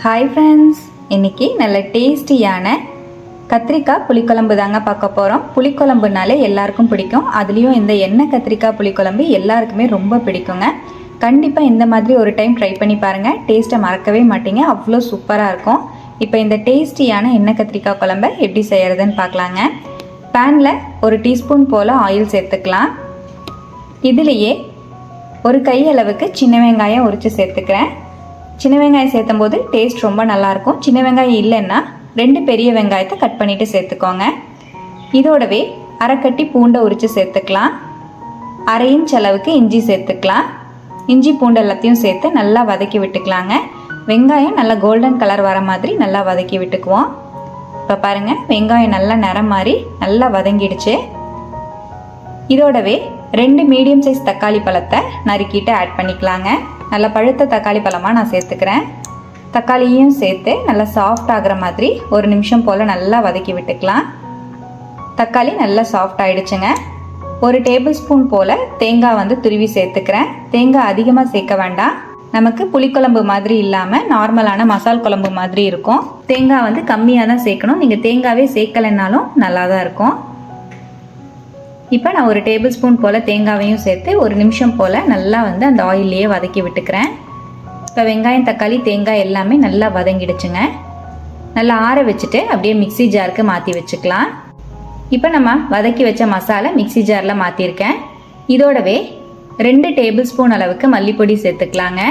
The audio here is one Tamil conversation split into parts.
ஹாய் ஃப்ரெண்ட்ஸ் இன்னைக்கு நல்ல டேஸ்டியான கத்திரிக்காய் புளிக்குழம்பு தாங்க பார்க்க போகிறோம் புளிக்குழம்புனாலே எல்லாருக்கும் பிடிக்கும். அதுலேயும் இந்த எண்ணெய் கத்திரிக்காய் புளிக்குழம்பு எல்லாருக்குமே ரொம்ப பிடிக்குங்க. கண்டிப்பாக இந்த மாதிரி ஒரு டைம் ட்ரை பண்ணி பாருங்கள் டேஸ்ட்டை மறக்கவே மாட்டீங்க. அவ்வளோ சூப்பராக இருக்கும். இப்போ இந்த டேஸ்டியான எண்ணெய் கத்திரிக்காய் குழம்பை எப்படி செய்கிறதுன்னு பார்க்கலாங்க. பேனில் ஒரு டீஸ்பூன் போல் ஆயில் சேர்த்துக்கலாம். இதுலேயே ஒரு கை அளவுக்கு சின்ன வெங்காயம் உரித்து சேர்த்துக்கிறேன். சின்ன வெங்காயம் சேர்த்தும் போது டேஸ்ட் ரொம்ப நல்லாயிருக்கும். சின்ன வெங்காயம் இல்லைன்னா ரெண்டு பெரிய வெங்காயத்தை கட் பண்ணிவிட்டு சேர்த்துக்கோங்க. இதோடவே அரைக்கட்டி பூண்டை உரித்து சேர்த்துக்கலாம். அரை இன்ச் அளவுக்கு இஞ்சி சேர்த்துக்கலாம். இஞ்சி பூண்டு எல்லாத்தையும் சேர்த்து நல்லா வதக்கி விட்டுக்கலாங்க. வெங்காயம் நல்லா கோல்டன் கலர் வர மாதிரி நல்லா வதக்கி விட்டுக்குவோம். இப்போ பாருங்கள் வெங்காயம் நல்லா நிறம் மாதிரி நல்லா வதங்கிடுச்சு. இதோடவே ரெண்டு மீடியம் சைஸ் தக்காளி பழத்தை நறுக்கிட்டு ஆட் பண்ணிக்கலாங்க. நல்லா பழுத்த தக்காளி பழமாக நான் சேர்த்துக்கிறேன். தக்காளியும் சேர்த்து நல்லா சாஃப்ட் ஆகிற மாதிரி ஒரு நிமிஷம் போல் நல்லா வதக்கி விட்டுக்கலாம். தக்காளி நல்லா சாஃப்ட் ஆகிடுச்சுங்க ஒரு டேபிள் ஸ்பூன் போல் தேங்காய் வந்து துருவி சேர்த்துக்கிறேன். தேங்காய் அதிகமாக சேர்க்க வேண்டாம். நமக்கு புளிக்குழம்பு மாதிரி இல்லாமல் நார்மலான மசால் குழம்பு மாதிரி இருக்கும். தேங்காய் வந்து கம்மியாக தான் சேர்க்கணும். நீங்கள் தேங்காவே சேர்க்கலைன்னாலும் நல்லா தான் இருக்கும். இப்போ நான் ஒரு டேபிள் ஸ்பூன் போல் தேங்காவையும் சேர்த்து ஒரு நிமிஷம் போல் நல்லா வந்து அந்த ஆயிலையே வதக்கி விட்டுக்கிறேன். இப்போ வெங்காயம் தக்காளி தேங்காய் எல்லாமே நல்லா வதங்கிடுச்சுங்க. நல்லா ஆற வச்சுட்டு அப்படியே மிக்ஸி ஜாருக்கு மாற்றி வச்சுக்கலாம். இப்போ நம்ம வதக்கி வச்ச மசாலா மிக்ஸி ஜாரில் மாற்றிருக்கேன் இதோடவே ரெண்டு டேபிள் ஸ்பூன் அளவுக்கு மல்லிப்பொடி சேர்த்துக்கலாங்க.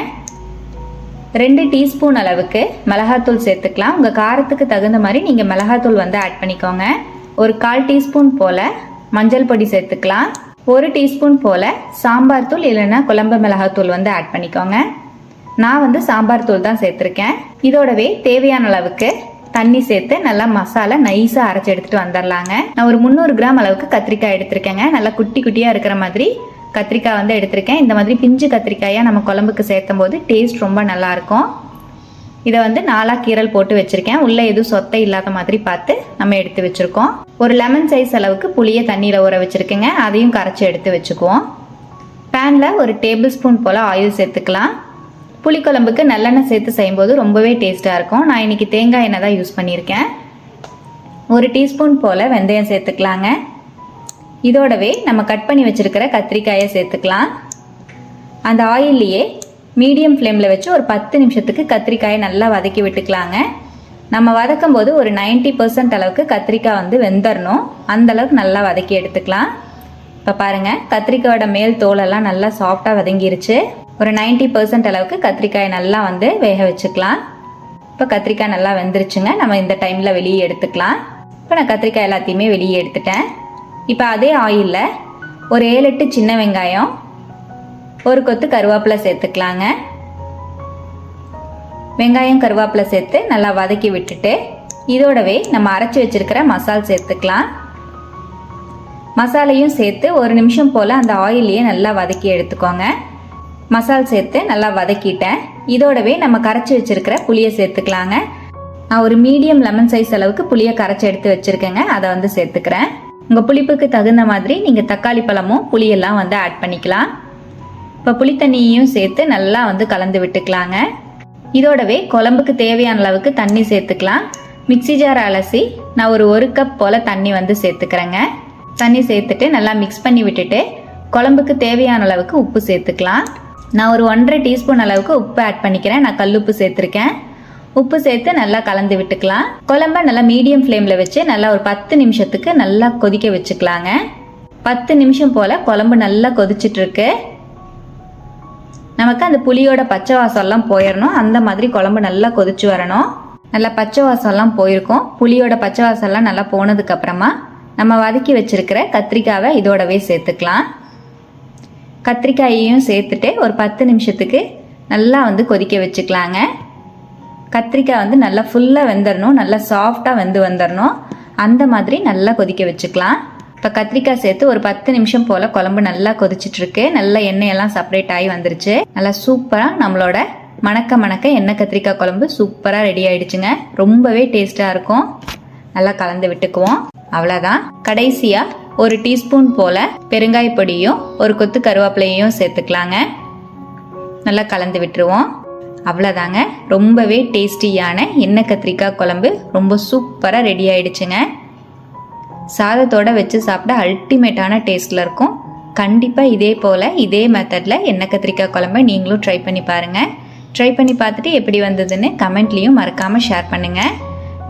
ரெண்டு டீஸ்பூன் அளவுக்கு மிளகாத்தூள் சேர்த்துக்கலாம். உங்கள் காரத்துக்கு தகுந்த மாதிரி நீங்கள் மிளகாத்தூள் வந்து ஆட் பண்ணிக்கோங்க. ஒரு கால் டீஸ்பூன் போல் மஞ்சள் பொடி சேர்த்துக்கலாம். ஒரு டீஸ்பூன் போல் சாம்பார் தூள் இல்லைன்னா குழம்பு மிளகாத்தூள் வந்து ஆட் பண்ணிக்கோங்க. நான் வந்து சாம்பார் தூள் தான் சேர்த்துருக்கேன். இதோடவே தேவையான அளவுக்கு தண்ணி சேர்த்து நல்லா மசாலா நைஸாக அரைச்சி எடுத்துகிட்டு வந்துடலாங்க நான் ஒரு முந்நூறு கிராம் அளவுக்கு கத்திரிக்காய் எடுத்திருக்கேங்க. நல்லா குட்டி குட்டியாக இருக்கிற மாதிரி கத்திரிக்காய் வந்து எடுத்திருக்கேன். இந்த மாதிரி பிஞ்சு கத்திரிக்காயாக நம்ம குழம்புக்கு சேர்த்தும் போது டேஸ்ட் ரொம்ப நல்லாயிருக்கும் இதை வந்து நாலாக கீரல் போட்டு வச்சுருக்கேன். உள்ளே எதுவும் சொத்தை இல்லாத மாதிரி பார்த்து நம்ம எடுத்து வச்சுருக்கோம். ஒரு லெமன் சைஸ் அளவுக்கு புளியை தண்ணியில் ஊற வச்சுருக்கேங்க. அதையும் கரைச்சி எடுத்து வச்சுக்குவோம். பேனில் ஒரு டேபிள் ஸ்பூன் போல் ஆயில் சேர்த்துக்கலாம். புளிக்குழம்புக்கு நல்லெண்ணெய் சேர்த்து செய்யும்போது ரொம்பவே டேஸ்ட்டாக இருக்கும். நான் இன்றைக்கி தேங்காய் எண்ணெய் தான் யூஸ் பண்ணியிருக்கேன். ஒரு டீஸ்பூன் போல் வெந்தயம் சேர்த்துக்கலாங்க. இதோடவே நம்ம கட் பண்ணி வச்சுருக்கிற கத்திரிக்காயை சேர்த்துக்கலாம். அந்த ஆயில்லையே மீடியம் ஃப்ளேமில் வச்சு ஒரு பத்து நிமிஷத்துக்கு கத்திரிக்காயை நல்லா வதக்கி விட்டுக்கலாங்க. நம்ம வதக்கும் போது ஒரு நைன்ட்டி பர்சன்ட் அளவுக்கு கத்திரிக்காய் வந்து வெந்தரணும். அந்த அளவுக்கு நல்லா வதக்கி எடுத்துக்கலாம். இப்போ பாருங்கள் கத்திரிக்காயோட மேல் தோலெல்லாம் நல்லா சாஃப்டாக வதங்கிருச்சு. ஒரு நைன்ட்டி பர்சன்ட் அளவுக்கு கத்திரிக்காயை நல்லா வந்து வேக வச்சுக்கலாம். இப்போ கத்திரிக்காய் நல்லா வெந்துருச்சுங்க. நம்ம இந்த டைமில் வெளியே எடுத்துக்கலாம். இப்போ நான் கத்திரிக்காய் எல்லாத்தையுமே வெளியே எடுத்துட்டேன். இப்போ அதே ஆயிலில் ஒரு ஏழு எட்டு சின்ன வெங்காயம் ஒரு கொத்து கருவேப்பிலை சேர்த்துக்கலாங்க. வெங்காயம் கருவேப்பிலை சேர்த்து நல்லா வதக்கி விட்டுட்டு இதோடவே நம்ம அரைச்சி வச்சிருக்கிற மசால் சேர்த்துக்கலாம். மசாலையும் சேர்த்து ஒரு நிமிஷம் போல் அந்த ஆயிலையே நல்லா வதக்கி எடுத்துக்கோங்க. மசால் சேர்த்து நல்லா வதக்கிட்டேன். இதோடவே நம்ம கரைச்சி வச்சிருக்கிற புளியை சேர்த்துக்கலாங்க. நான் ஒரு மீடியம் லெமன் சைஸ் அளவுக்கு புளியை கரைச்சி எடுத்து வச்சுருக்கேங்க. அதை வந்து சேர்த்துக்கிறேன். உங்கள் புளிப்புக்கு தகுந்த மாதிரி நீங்கள் தக்காளி பழமும் புளியெல்லாம் வந்து ஆட் பண்ணிக்கலாம். இப்போ புளித்தண்ணியையும் சேர்த்து நல்லா வந்து கலந்து விட்டுக்கலாங்க. இதோடவே குழம்புக்கு தேவையான அளவுக்கு தண்ணி சேர்த்துக்கலாம். மிக்சி ஜார் அலசி நான் ஒரு ஒரு கப் போல் தண்ணி வந்து சேர்த்துக்கிறேங்க. தண்ணி சேர்த்துட்டு நல்லா மிக்ஸ் பண்ணி விட்டுட்டு குழம்புக்கு தேவையான அளவுக்கு உப்பு சேர்த்துக்கலாம். நான் ஒரு ஒன்றரை டீஸ்பூன் அளவுக்கு உப்பு ஆட் பண்ணிக்கிறேன். நான் கல்லுப்பு சேர்த்துருக்கேன். உப்பு சேர்த்து நல்லா கலந்து விட்டுக்கலாம். குழம்ப நல்லா மீடியம் ஃப்ளேமில் வச்சு நல்லா ஒரு பத்து நிமிஷத்துக்கு நல்லா கொதிக்க வச்சுக்கலாங்க. பத்து நிமிஷம் போல் குழம்பு நல்லா கொதிச்சிட்ருக்கு நமக்கு அந்த புளியோட பச்சை வாசம்லாம் போயிடணும் அந்த மாதிரி குழம்பு நல்லா கொதிச்சு வரணும். நல்லா பச்சை வாசம்லாம் போயிருக்கும். புளியோட பச்சை வாசம்லாம் நல்லா போனதுக்கப்புறமா நம்ம வதக்கி வச்சிருக்கிற கத்திரிக்காவை இதோடவே சேர்த்துக்கலாம். கத்திரிக்காயையும் சேர்த்துட்டு ஒரு பத்து நிமிஷத்துக்கு நல்லா வந்து கொதிக்க வச்சுக்கலாங்க. கத்திரிக்காய் வந்து நல்லா ஃபுல்லாக வெந்துடணும் நல்லா சாஃப்டாக வெந்து வந்துடணும் அந்த மாதிரி நல்லா கொதிக்க வச்சுக்கலாம். இப்போ கத்திரிக்காய் சேர்த்து ஒரு பத்து நிமிஷம் போல் குழம்பு நல்லா கொதிச்சிட்ருக்கு நல்லா எண்ணெயெல்லாம் செப்பரேட் ஆகி வந்துருச்சு. நல்லா சூப்பராக நம்மளோட மணக்க மணக்க எண்ணெய் கத்திரிக்காய் குழம்பு சூப்பராக ரெடி ஆயிடுச்சுங்க. ரொம்பவே டேஸ்ட்டாக இருக்கும். நல்லா கலந்து விட்டுக்குவோம். அவ்வளோதான் கடைசியாக ஒரு டீஸ்பூன் போல் பெருங்காய பொடியும் ஒரு கொத்து கருவேப்பிலையும் சேர்த்துக்கலாங்க. நல்லா கலந்து விட்டுருவோம். அவ்வளோதாங்க ரொம்பவே டேஸ்டியான எண்ணெய் கத்திரிக்காய் குழம்பு ரொம்ப சூப்பராக ரெடி ஆயிடுச்சுங்க. சாதத்தோட வச்சு சாப்பிட அல்டிமேட்டான டேஸ்ட்டில் இருக்கும். கண்டிப்பாக இதே போல் இதே மெத்தடில் எண்ணெய் கத்திரிக்காய் குழம்பை நீங்களும் ட்ரை பண்ணி பாருங்கள் ட்ரை பண்ணி பார்த்துட்டு எப்படி வந்ததுன்னு கமெண்ட்லேயும் மறக்காமல் ஷேர் பண்ணுங்கள்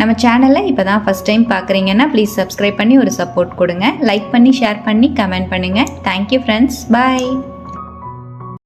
நம்ம சேனலை இப்போ தான் ஃபஸ்ட் டைம் பார்க்குறீங்கன்னா ப்ளீஸ் சப்ஸ்கிரைப் பண்ணி ஒரு சப்போர்ட் கொடுங்க. லைக் பண்ணி ஷேர் பண்ணி கமெண்ட் பண்ணுங்கள் தேங்க்யூ ஃப்ரெண்ட்ஸ் பாய்